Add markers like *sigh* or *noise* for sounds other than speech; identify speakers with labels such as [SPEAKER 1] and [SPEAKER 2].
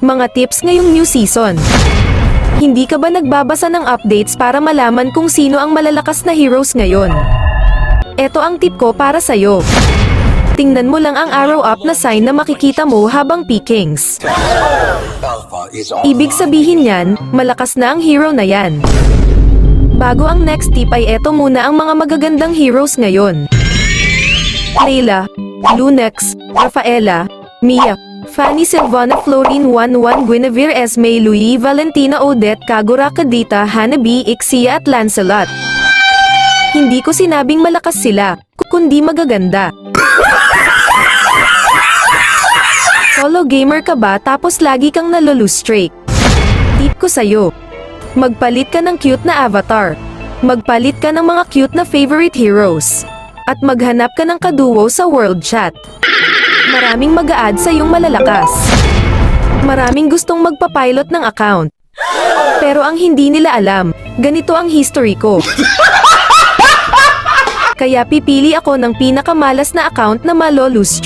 [SPEAKER 1] Mga tips ngayong new season. Hindi ka ba nagbabasa ng updates para malaman kung sino ang malalakas na heroes ngayon? Ito ang tip ko para sa'yo. Tingnan mo lang ang arrow up na sign na makikita mo habang
[SPEAKER 2] on.
[SPEAKER 1] Ibig sabihin yan, malakas na ang hero na yan. Bago ang next tip ay eto muna ang mga magagandang heroes ngayon. Layla, Lunex, Rafaela, Mia, Fanny Silvana Florin 11 Guinevere Esme Louis Valentina Odette Kagura Kadita Hanabi Ixia at Lancelot. Hindi ko sinabing malakas sila, kundi magaganda. Solo gamer ka ba tapos lagi kang nalolose streak? Tip ko sa'yo. Magpalit ka ng cute na avatar. Magpalit ka ng mga cute na favorite heroes. At maghanap ka ng kaduo sa world chat. Maraming mag-a-add sa iyong malalakas. Maraming gustong magpa-pilot ng account. Pero ang hindi nila alam, ganito ang history ko. *laughs* Kaya pipili ako ng pinakamalas na account na malolose streak.